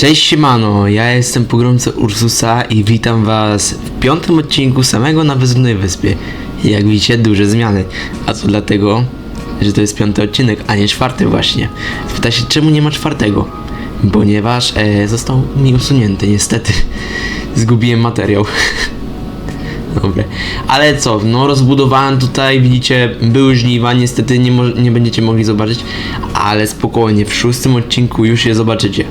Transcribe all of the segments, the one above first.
Cześć siemano, ja jestem pogromca Ursusa i witam was w piątym odcinku samego na Bezludnej Wyspie. Jak widzicie, duże zmiany. A to dlatego, że to jest piąty odcinek, a nie czwarty właśnie. Pyta się, czemu nie ma czwartego? Ponieważ e, został mi usunięty, niestety. Zgubiłem materiał. Dobre. Ale co, no rozbudowałem tutaj, widzicie, były żniwa, niestety nie, nie będziecie mogli zobaczyć, ale spokojnie, w szóstym odcinku już je zobaczycie.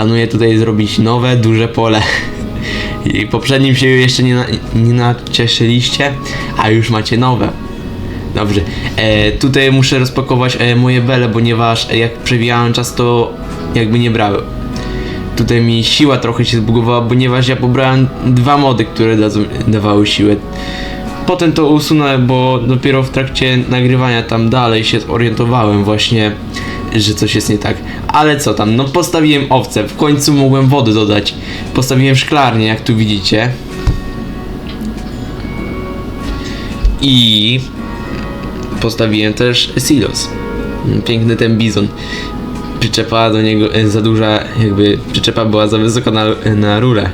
Planuję tutaj zrobić nowe, duże pole. I poprzednim się jeszcze nie, na, nie nacieszyliście, a już macie nowe. Dobrze. E, tutaj muszę rozpakować e, moje bele, ponieważ e, jak przewijałem czas, to jakby nie brały. Tutaj mi siła trochę się zbugowała, ponieważ ja pobrałem dwa mody, które dadzą, dawały siłę. Potem to usunąłem, bo dopiero w trakcie nagrywania tam dalej się zorientowałem właśnie, że coś jest nie tak. Ale co tam, no postawiłem owce, w końcu mogłem wody dodać. Postawiłem szklarnię, jak tu widzicie. I postawiłem też silos. Piękny ten bizon. Przyczepa do niego e, za duża, jakby przyczepa była za wysoka na, na rurę.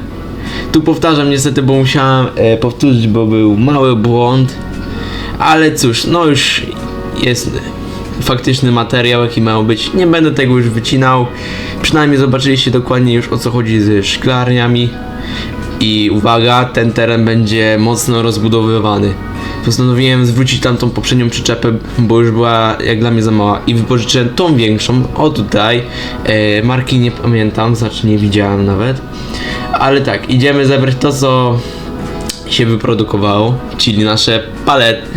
Tu powtarzam niestety, bo musiałem e, powtórzyć, bo był mały błąd. Ale cóż, no już jest faktyczny materiał, jaki miał być. Nie będę tego już wycinał. Przynajmniej zobaczyliście dokładnie już o co chodzi ze szklarniami. I uwaga, ten teren będzie mocno rozbudowywany. Postanowiłem zwrócić tamtą poprzednią przyczepę, bo już była jak dla mnie za mała i wypożyczyłem tą większą, o tutaj, e, marki nie pamiętam, znaczy nie widziałem nawet, ale tak, idziemy zebrać to co się wyprodukowało, czyli nasze palety,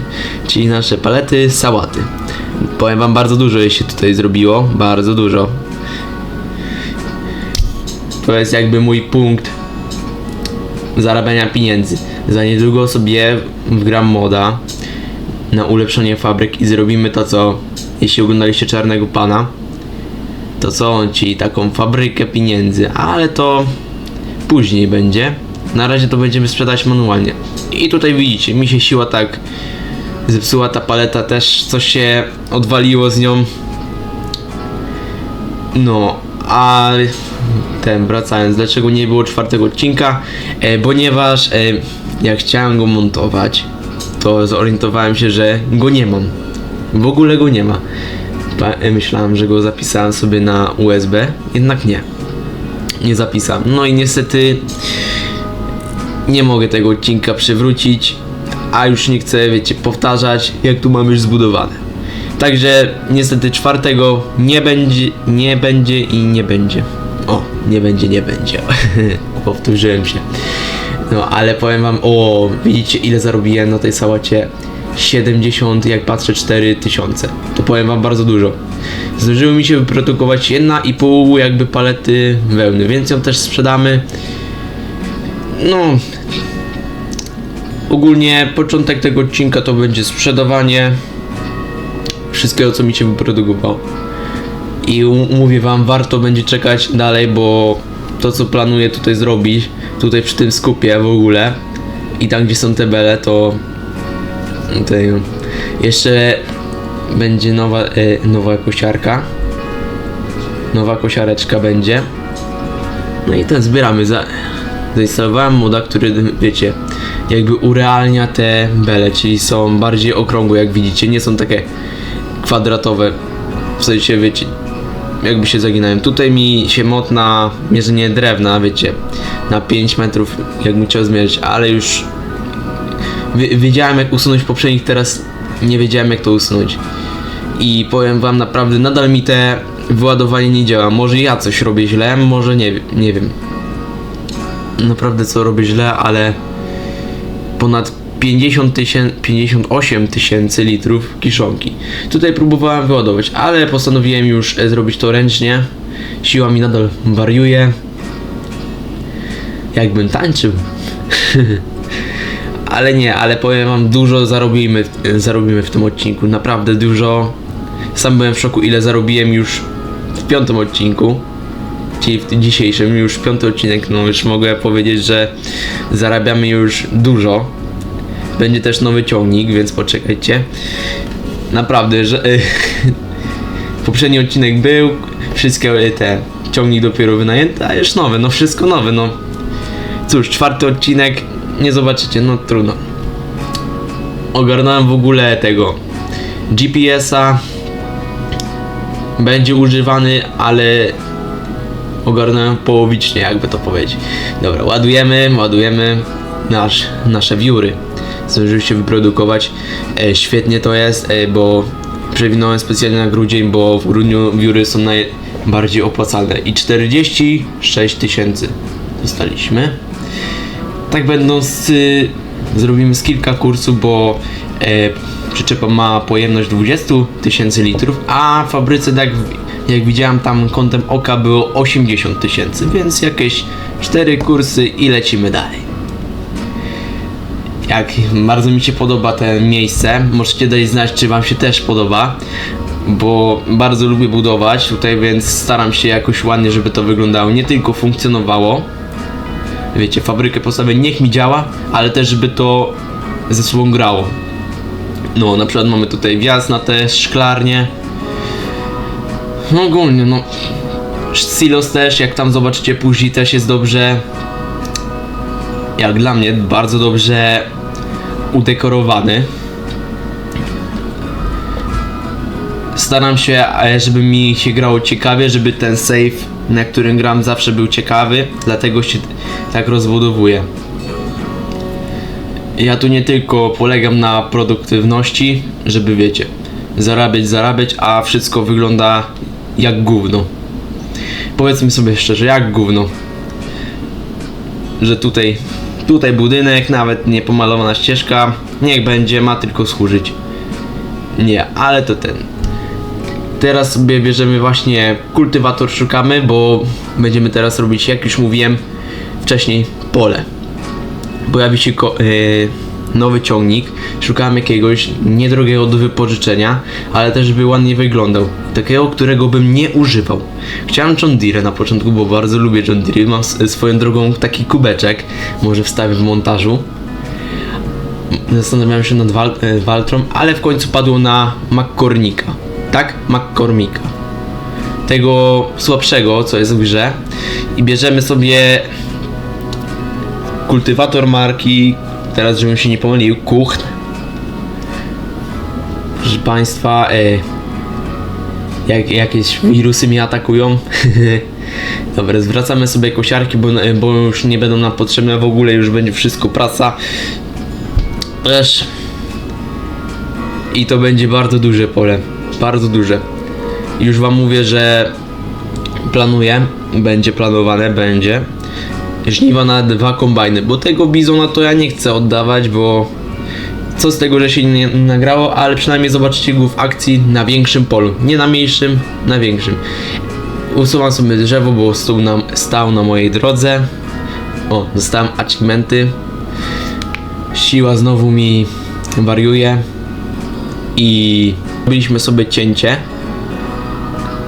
czyli nasze palety sałaty. Powiem wam, bardzo dużo się tutaj zrobiło, bardzo dużo. To jest jakby mój punkt zarabiania pieniędzy. Za niedługo sobie wgram moda na ulepszenie fabryk i zrobimy to co, jeśli oglądaliście Czarnego Pana, to co on ci taką fabrykę pieniędzy, ale to później będzie. Na razie to będziemy sprzedać manualnie. I tutaj widzicie, mi się siła tak zepsuła ta paleta też, coś się odwaliło z nią. No, a ten, wracając, dlaczego nie było czwartego odcinka? E, ponieważ e, jak chciałem go montować, to zorientowałem się, że go nie mam. W ogóle go nie ma. E, myślałem, że go zapisałem sobie na USB, jednak nie. Nie zapisałem. No i niestety nie mogę tego odcinka przywrócić, a już nie chcę, wiecie, powtarzać, jak tu mam już zbudowane. Także niestety czwartego nie będzie, nie będzie i nie będzie. O, nie będzie, nie będzie. Powtórzyłem się. No, ale powiem wam, o, widzicie ile zarobiłem na tej sałacie? 70, jak patrzę, 4 tysiące. To powiem wam bardzo dużo. Zdążyło mi się wyprodukować jedna i pół jakby palety wełny, więc ją też sprzedamy. No, ogólnie początek tego odcinka to będzie sprzedawanie wszystkiego, co mi się wyprodukowało. I mówię wam, warto będzie czekać dalej, bo to, co planuję tutaj zrobić, tutaj przy tym skupie w ogóle i tam, gdzie są te bele, to tutaj jeszcze będzie nowa, e, nowa kosiarka. Nowa kosiareczka będzie. No i ten zbieramy. Za, zainstalowałem moda, który wiecie, jakby urealnia te bele, czyli są bardziej okrągłe, jak widzicie, nie są takie kwadratowe. W sensie, wiecie, jakby się zaginają. Tutaj mi się mod na mierzenie drewna, wiecie, na 5 metrów, jakbym chciał zmierzyć, ale już wi- wiedziałem jak usunąć poprzednich, teraz nie wiedziałem jak to usunąć. I powiem wam naprawdę, nadal mi te wyładowanie nie działa. Może ja coś robię źle, może nie, nie wiem. Naprawdę co robię źle, ale ponad 50 tysięcy, 58 tysięcy litrów kiszonki. Tutaj próbowałem wyładować, ale postanowiłem już e, zrobić to ręcznie. Siła mi nadal wariuje. Jakbym tańczył. ale nie, ale powiem wam, dużo zarobimy, w- zarobimy w tym odcinku. Naprawdę dużo. Sam byłem w szoku, ile zarobiłem już w piątym odcinku. Czyli w dzisiejszym, już piąty odcinek, no już mogę powiedzieć, że zarabiamy już dużo. Będzie też nowy ciągnik, więc poczekajcie. Naprawdę, że poprzedni odcinek był, wszystkie te ciągnik dopiero wynajęty, a już nowy, no wszystko nowe, no. Cóż, czwarty odcinek, nie zobaczycie, no trudno. Ogarnąłem w ogóle tego GPS-a. Będzie używany, ale ogarnąłem połowicznie, jakby to powiedzieć. Dobra, ładujemy, ładujemy nasz, nasze wióry. Zdążyły się wyprodukować. E, świetnie to jest, e, bo przewinąłem specjalnie na grudzień, bo w grudniu wióry są najbardziej opłacalne. I 46 tysięcy dostaliśmy. Tak będąc, y, zrobimy z kilka kursów, bo e, przyczepa ma pojemność 20 tysięcy litrów, a w fabryce, tak jak widziałem tam kątem oka, było 80 tysięcy, więc jakieś 4 kursy i lecimy dalej. Jak bardzo mi się podoba to miejsce, możecie dać znać, czy Wam się też podoba, bo bardzo lubię budować tutaj, więc staram się jakoś ładnie, żeby to wyglądało, nie tylko funkcjonowało, wiecie, fabrykę postawię, niech mi działa, ale też żeby to ze sobą grało. No, na przykład mamy tutaj wjazd na te szklarnie. No ogólnie, no. Silos też, jak tam zobaczycie później, też jest dobrze. Jak dla mnie, bardzo dobrze udekorowany. Staram się, e, żeby mi się grało ciekawie, żeby ten save, na którym gram, zawsze był ciekawy, dlatego się tak rozbudowuję. Ja tu nie tylko polegam na produktywności, żeby wiecie, zarabiać, zarabiać, a wszystko wygląda jak gówno. Powiedzmy sobie szczerze, jak gówno. Że tutaj, tutaj budynek, nawet nie pomalowana ścieżka, niech będzie, ma tylko służyć. Nie, ale to ten. Teraz sobie bierzemy właśnie kultywator szukamy, bo będziemy teraz robić, jak już mówiłem wcześniej, pole pojawi się yy, nowy ciągnik. Szukałem jakiegoś niedrogiego do wypożyczenia, ale też by ładnie wyglądał. Takiego, którego bym nie używał. Chciałem John Deere na początku, bo bardzo lubię John Deere. Mam swoją drogą taki kubeczek, może wstawię w montażu. Zastanawiałem się nad Wal- e, Waltrą, ale w końcu padło na McCormicka. Tak? McCormicka. Tego słabszego, co jest w grze. I bierzemy sobie kultywator marki, teraz żebym się nie pomylił, Kuchn. Proszę Państwa, e, jak, jakieś wirusy mnie atakują. Dobra, zwracamy sobie kosiarki, bo, bo już nie będą nam potrzebne w ogóle, już będzie wszystko praca. Też. I to będzie bardzo duże pole, bardzo duże. Już Wam mówię, że planuję, będzie planowane, będzie żniwa na dwa kombajny, bo tego bizona to ja nie chcę oddawać, bo co z tego, że się nie nagrało, ale przynajmniej zobaczycie go w akcji na większym polu, nie na mniejszym, na większym. Usuwam sobie drzewo, bo stał na, stał na mojej drodze. O, dostałem achievementy. Siła znowu mi wariuje. I robiliśmy sobie cięcie,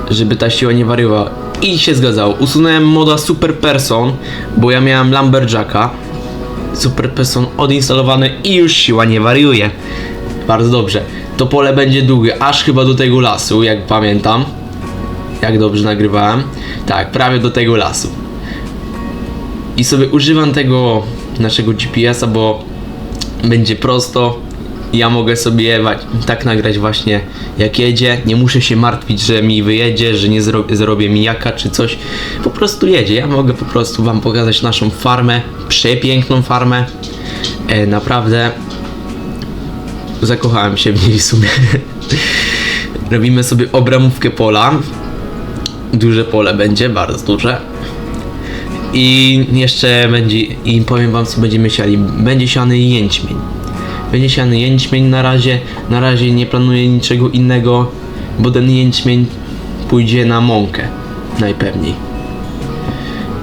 żeby ta siła nie wariowała. I się zgadzało. Usunąłem moda Super Person, bo ja miałem Lumberjacka. Super Person odinstalowany i już siła nie wariuje. Bardzo dobrze. To pole będzie długie, aż chyba do tego lasu, jak pamiętam. Jak dobrze nagrywałem. Tak, prawie do tego lasu. I sobie używam tego naszego GPS-a, bo będzie prosto. Ja mogę sobie tak nagrać właśnie jak jedzie. Nie muszę się martwić, że mi wyjedzie, że nie zro- zrobię mijaka czy coś. Po prostu jedzie. Ja mogę po prostu wam pokazać naszą farmę. Przepiękną farmę. E, naprawdę zakochałem się w niej w sumie. Robimy sobie obramówkę pola. Duże pole będzie, bardzo duże. I jeszcze będzie, i powiem wam co będziemy siali. Będzie siany jęczmień. Będzie siany jęczmień na razie. Na razie nie planuję niczego innego, bo ten jęczmień pójdzie na mąkę. Najpewniej.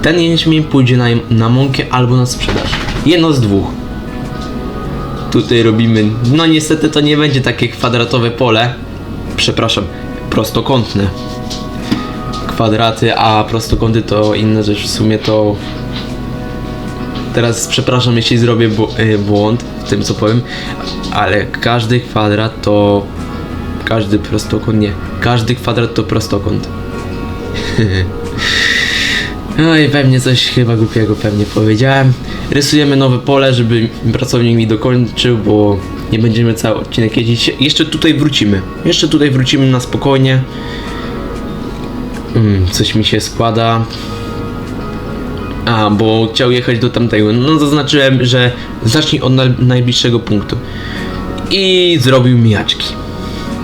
Ten jęczmień pójdzie na, na mąkę albo na sprzedaż. Jedno z dwóch. Tutaj robimy. No niestety to nie będzie takie kwadratowe pole. Przepraszam, prostokątne kwadraty, a prostokąty to inna rzecz. W sumie to. Teraz przepraszam, jeśli zrobię y, błąd w tym, co powiem, ale każdy kwadrat to. Każdy prostokąt, nie. Każdy kwadrat to prostokąt. No i pewnie coś chyba głupiego pewnie powiedziałem. Rysujemy nowe pole, żeby pracownik mi dokończył, bo nie będziemy cały odcinek jeździć. Jeszcze tutaj wrócimy. Jeszcze tutaj wrócimy na spokojnie. Mm, coś mi się składa. A, bo chciał jechać do tamtego. No zaznaczyłem, że zacznij od na najbliższego punktu. I zrobił mijaczki.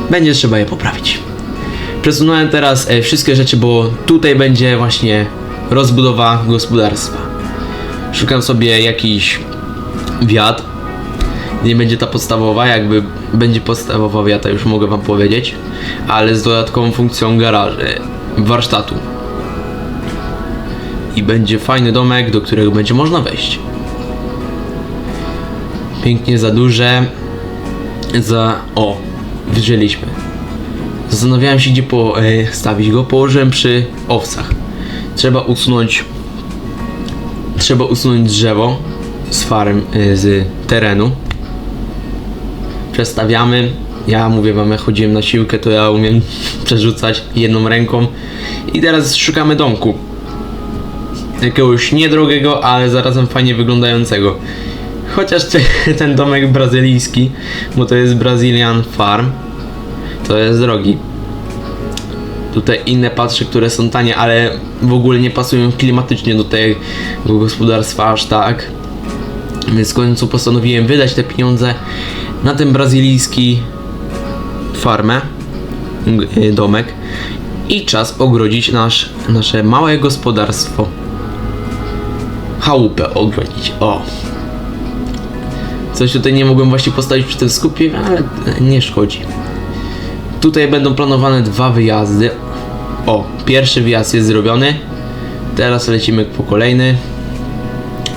Będzie trzeba je poprawić. Przesunąłem teraz e, wszystkie rzeczy, bo tutaj będzie właśnie rozbudowa gospodarstwa. Szukam sobie jakiś wiatr. Nie będzie ta podstawowa, jakby będzie podstawowa wiata, już mogę wam powiedzieć, ale z dodatkową funkcją garaży, warsztatu. I będzie fajny domek, do którego będzie można wejść. Pięknie za duże. Za. O, wyrzyliśmy. Zastanawiałem się, gdzie postawić go. Położyłem przy owcach. Trzeba usunąć. Trzeba usunąć drzewo z farm, y, z terenu. Przestawiamy. Ja mówię wam, jak chodziłem na siłkę, to ja umiem przerzucać jedną ręką. I teraz szukamy domku. Jakiegoś niedrogiego, ale zarazem fajnie wyglądającego. Chociaż te- ten domek brazylijski, bo to jest Brazilian Farm, to jest drogi. Tutaj inne patrzę, które są tanie, ale w ogóle nie pasują klimatycznie do tego gospodarstwa aż tak. Więc w końcu postanowiłem wydać te pieniądze na ten brazylijski farmę, domek i czas ogrodzić nasz, nasze małe gospodarstwo. Chałupę ogrodzić, o. Coś tutaj nie mogłem właśnie postawić przy tym skupie, ale nie szkodzi. Tutaj będą planowane dwa wyjazdy. O, pierwszy wyjazd jest zrobiony. Teraz lecimy po kolejny.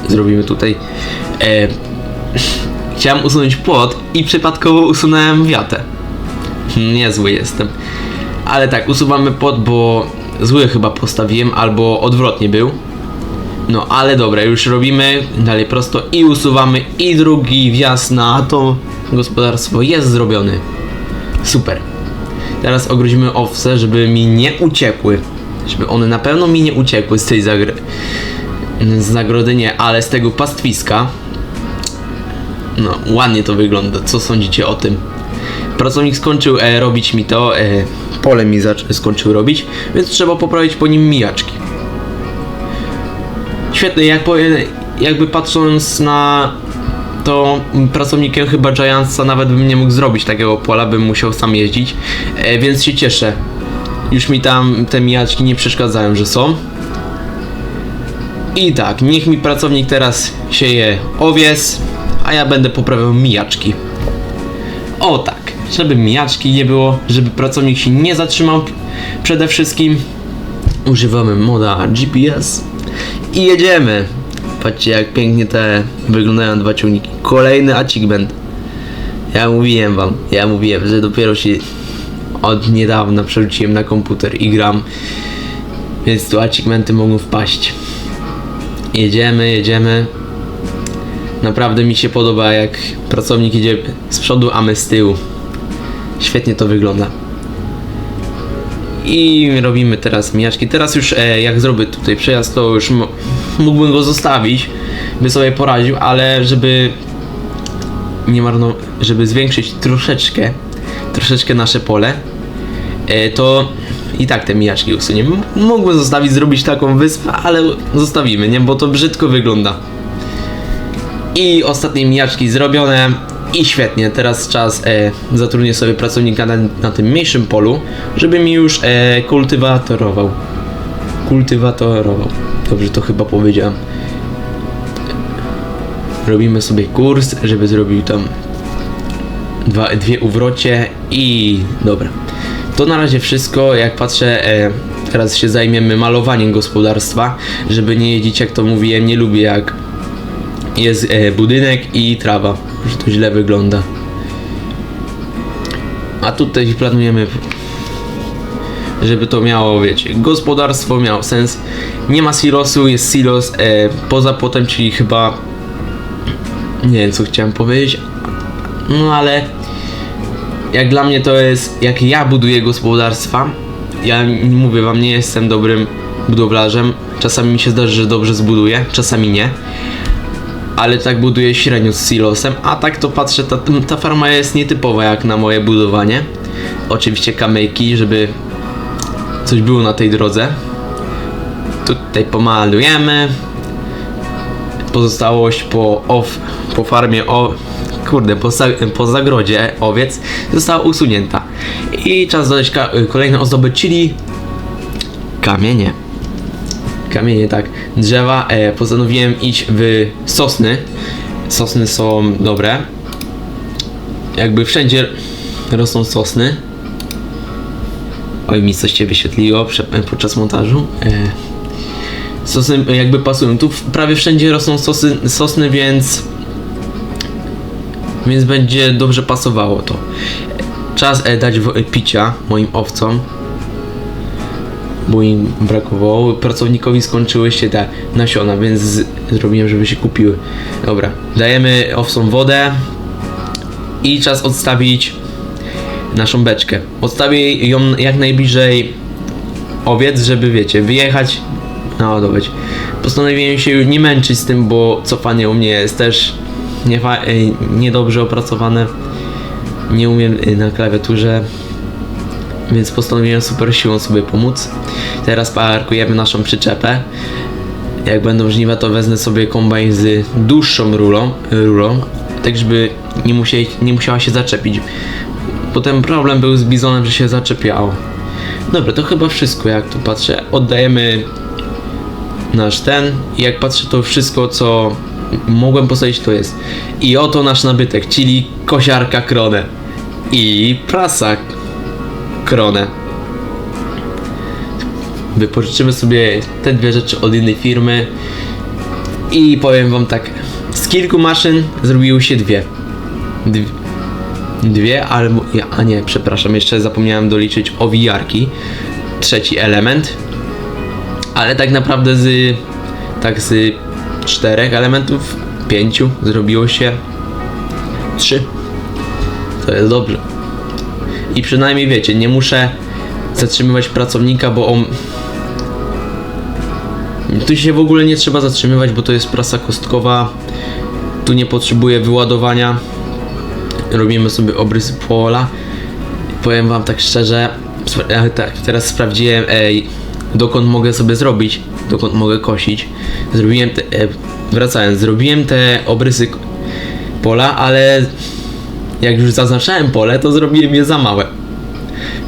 Zrobimy tutaj. E, chciałem usunąć płot i przypadkowo usunąłem wiatę. Niezły jestem. Ale tak, usuwamy płot, bo zły chyba postawiłem, albo odwrotnie był. No ale dobra, już robimy dalej prosto i usuwamy i drugi wjazd na to gospodarstwo jest zrobiony. Super. Teraz ogrodzimy owce, żeby mi nie uciekły. Żeby one na pewno mi nie uciekły z tej zagry... z zagrody nie, ale z tego pastwiska. No, ładnie to wygląda. Co sądzicie o tym? Pracownik skończył e, robić mi to, e, pole mi skończył robić, więc trzeba poprawić po nim mijaczki. Świetnie, jak jakby patrząc na to pracownikiem chyba Giantsa nawet bym nie mógł zrobić takiego pola, bym musiał sam jeździć, e, więc się cieszę. Już mi tam te mijaczki nie przeszkadzają, że są. I tak, niech mi pracownik teraz sieje owies, a ja będę poprawiał mijaczki. O tak, żeby mijaczki nie było, żeby pracownik się nie zatrzymał przede wszystkim. Używamy moda GPS i jedziemy. Patrzcie jak pięknie te wyglądają dwa ciągniki. Kolejny achievement. Ja mówiłem wam, ja mówiłem, że dopiero się od niedawna przerzuciłem na komputer i gram. Więc tu achievementy mogą wpaść. Jedziemy, jedziemy. Naprawdę mi się podoba jak pracownik idzie z przodu, a my z tyłu. Świetnie to wygląda. I robimy teraz mijaczki. Teraz już e, jak zrobię tutaj przejazd, to już mógłbym go zostawić, by sobie poradził, ale żeby nie marno, żeby zwiększyć troszeczkę, troszeczkę nasze pole, e, to i tak te mijaczki usuniemy. M- Mógłbym zostawić, zrobić taką wyspę, ale zostawimy, nie? Bo to brzydko wygląda. I ostatnie mijaczki zrobione. I świetnie, teraz czas e, zatrudnię sobie pracownika na, na tym mniejszym polu, żeby mi już e, kultywatorował. Kultywatorował. Dobrze to chyba powiedziałem. Robimy sobie kurs, żeby zrobił tam dwa, dwie uwrocie i dobra. To na razie wszystko. Jak patrzę, e, teraz się zajmiemy malowaniem gospodarstwa, żeby nie jeździć, jak to mówiłem, nie lubię jak jest e, budynek i trawa, że to źle wygląda. A tutaj planujemy, żeby to miało, wiecie, gospodarstwo miało sens. Nie ma silosu, jest silos e, poza płotem, czyli chyba nie wiem co chciałem powiedzieć, no ale jak dla mnie to jest, jak ja buduję gospodarstwa, ja mówię wam, nie jestem dobrym budowlarzem. Czasami mi się zdarzy, że dobrze zbuduję, czasami nie. Ale tak buduję średnio z silosem, a tak to patrzę, ta, ta farma jest nietypowa jak na moje budowanie. Oczywiście kamyki, żeby coś było na tej drodze. Tutaj pomalujemy. Pozostałość po, ow, po farmie o, kurde, po, po zagrodzie owiec została usunięta. I czas dodać ka- kolejne ozdoby, czyli kamienie. Kamienie, tak. Drzewa. E, postanowiłem iść w sosny. Sosny są dobre. Jakby wszędzie rosną sosny. Oj, mi coś się wyświetliło prze- podczas montażu. E, sosny jakby pasują. Tu prawie wszędzie rosną sosy, sosny, więc więc będzie dobrze pasowało to. Czas e, dać picia moim owcom, bo im brakowało. Pracownikowi skończyły się te nasiona, więc z, zrobiłem, żeby się kupiły. Dobra, dajemy owcom wodę i czas odstawić naszą beczkę. Odstawię ją jak najbliżej owiec, żeby wiecie, wyjechać, naładować. Postanowiłem się nie męczyć z tym, bo cofanie u mnie jest też nie fa- y, niedobrze opracowane. Nie umiem y, na klawiaturze, więc postanowiłem super siłą sobie pomóc. Teraz parkujemy naszą przyczepę. Jak będą żniwa, to wezmę sobie kombajn z dłuższą rulą, rurą tak żeby nie, musieli, nie musiała się zaczepić. Potem problem był z bizonem, że się zaczepiało. Dobra, to chyba wszystko, jak tu patrzę. Oddajemy nasz ten jak patrzę to wszystko co mogłem postawić to jest i oto nasz nabytek, czyli kosiarka kronę i prasa kronę wypożyczymy sobie te dwie rzeczy od innej firmy i powiem wam tak z kilku maszyn zrobiły się dwie dwie, dwie albo a nie, przepraszam, jeszcze zapomniałem doliczyć owijarki trzeci element ale tak naprawdę z tak z czterech elementów, pięciu zrobiło się trzy. To jest dobrze. I przynajmniej wiecie, nie muszę zatrzymywać pracownika, bo on. Tu się w ogóle nie trzeba zatrzymywać, bo to jest prasa kostkowa. Tu nie potrzebuje wyładowania. Robimy sobie obrysy pola. Powiem wam tak szczerze, tak, teraz sprawdziłem, ej, dokąd mogę sobie zrobić, dokąd mogę kosić. Zrobiłem te, e, wracając, zrobiłem te obrysy pola, ale jak już zaznaczałem pole, to zrobiłem je za małe.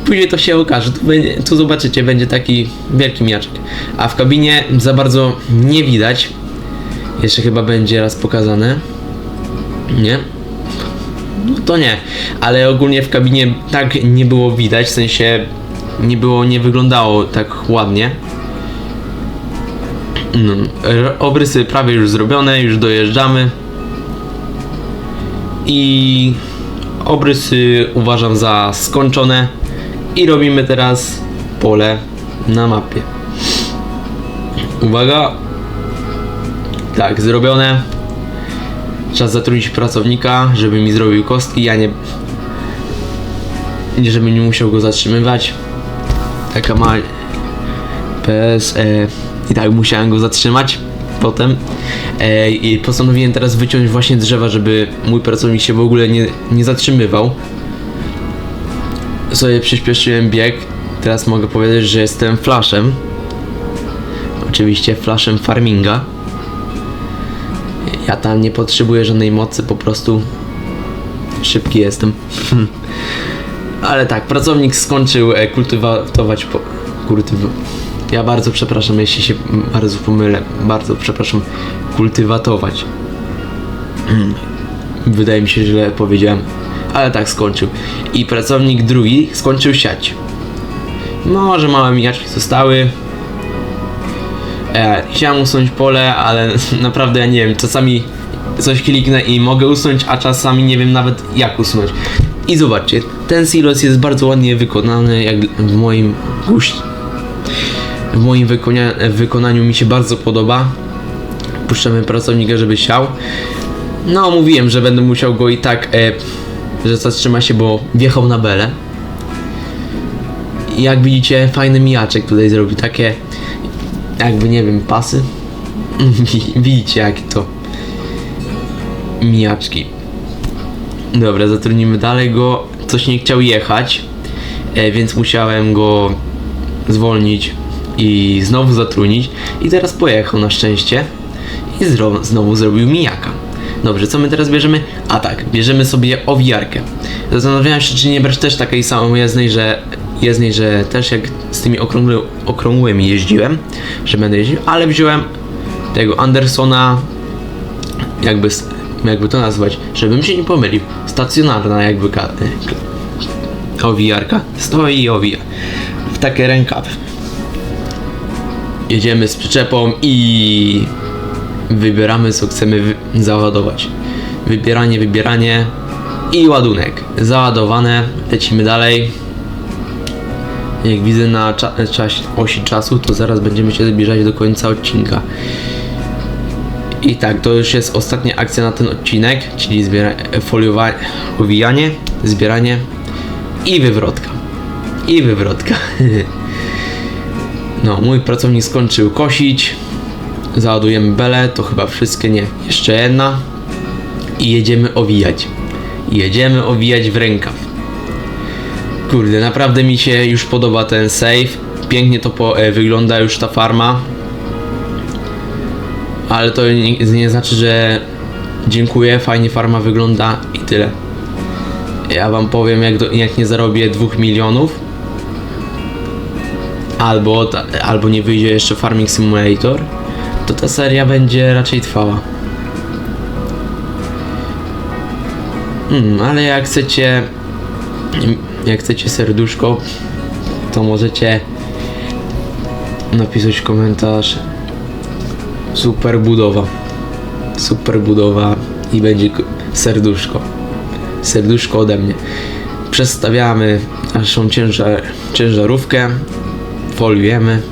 Później to się okaże, tu, będzie, tu zobaczycie, będzie taki wielki miaczek. A w kabinie za bardzo nie widać. Jeszcze chyba będzie raz pokazane. Nie? No to nie, ale ogólnie w kabinie tak nie było widać, w sensie nie było, nie wyglądało tak ładnie. No, obrysy prawie już zrobione, już dojeżdżamy. I obrysy uważam za skończone. I robimy teraz pole na mapie. Uwaga. Tak, zrobione. Czas zatrudnić pracownika, żeby mi zrobił kostki. Ja nie. Nie, żebym nie musiał go zatrzymywać. Taka ma. PS. E, I tak musiałem go zatrzymać. Potem. E, I postanowiłem teraz wyciąć właśnie drzewa, żeby mój pracownik się w ogóle nie, nie zatrzymywał. Sobie przyspieszyłem bieg. Teraz mogę powiedzieć, że jestem flashem. Oczywiście flashem farminga. Ja tam nie potrzebuję żadnej mocy, po prostu szybki jestem. Ale tak, pracownik skończył e, kultywować po... Kultyw... Ja bardzo przepraszam, jeśli się bardzo pomylę. Bardzo przepraszam. Kultywatować. Wydaje mi się, że źle powiedziałem. Ale tak skończył. I pracownik drugi skończył siać. Może małe mijaczki zostały. E, chciałem usunąć pole, ale naprawdę ja nie wiem, czasami coś kliknę i mogę usunąć, a czasami nie wiem nawet jak usunąć. I zobaczcie, ten silos jest bardzo ładnie wykonany, jak w moim guście. W moim wykonia- wykonaniu mi się bardzo podoba. Puszczamy pracownika, żeby siał. No, mówiłem, że będę musiał go i tak, e, że zatrzyma się, bo wjechał na belę. I jak widzicie, fajny mijaczek tutaj zrobił, takie jakby nie wiem, pasy. Wi- Widzicie jak to mijaczki. Dobra, zatrudnimy dalej go. Coś nie chciał jechać, e, więc musiałem go zwolnić i znowu zatrudnić. I teraz pojechał na szczęście i zro- znowu zrobił mijaka. Dobrze, co my teraz bierzemy? A tak, bierzemy sobie owijarkę. Zastanawiałem się, czy nie brać też takiej samojezdnej, że jezdnej, że też jak z tymi okrągły, okrągłymi jeździłem, że będę jeździł, ale wziąłem tego Andersona, jakby, jakby to nazwać, żebym się nie pomylił, stacjonarna jakby ka- owijarka, stoi i owija w takie rękawy. Jedziemy z przyczepą i wybieramy co chcemy wy- załadować. Wybieranie, wybieranie i ładunek. Załadowane, lecimy dalej. Jak widzę na cza- osi czasu, to zaraz będziemy się zbliżać do końca odcinka. I tak, to już jest ostatnia akcja na ten odcinek, czyli zbiera- foliowa- owijanie, zbieranie i wywrotka. I wywrotka. No, mój pracownik skończył kosić. Załadujemy belę, to chyba wszystkie nie. Jeszcze jedna. I jedziemy owijać. Jedziemy owijać w rękaw. Kurde, naprawdę mi się już podoba ten save. Pięknie to po, e, wygląda już ta farma. Ale to nie, nie znaczy, że dziękuję, fajnie farma wygląda i tyle. Ja wam powiem, jak, do, jak nie zarobię 2 milionów, albo, ta, albo nie wyjdzie jeszcze Farming Simulator, to ta seria będzie raczej trwała. Hmm, ale jak chcecie, jak chcecie serduszko, to możecie napisać komentarz. Super budowa. Super budowa i będzie serduszko. Serduszko ode mnie. Przestawiamy naszą ciężar, ciężarówkę. Foliujemy.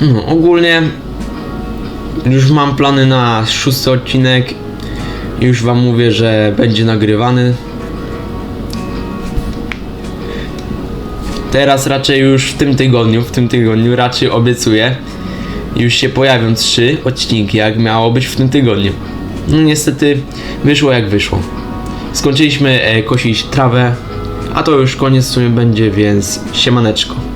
No, ogólnie już mam plany na szósty odcinek. Już wam mówię, że będzie nagrywany. Teraz raczej już w tym tygodniu, w tym tygodniu raczej obiecuję. Już się pojawią trzy odcinki, jak miało być w tym tygodniu. No niestety wyszło jak wyszło. Skończyliśmy e, kosić trawę, a to już koniec w sumie będzie, więc siemaneczko.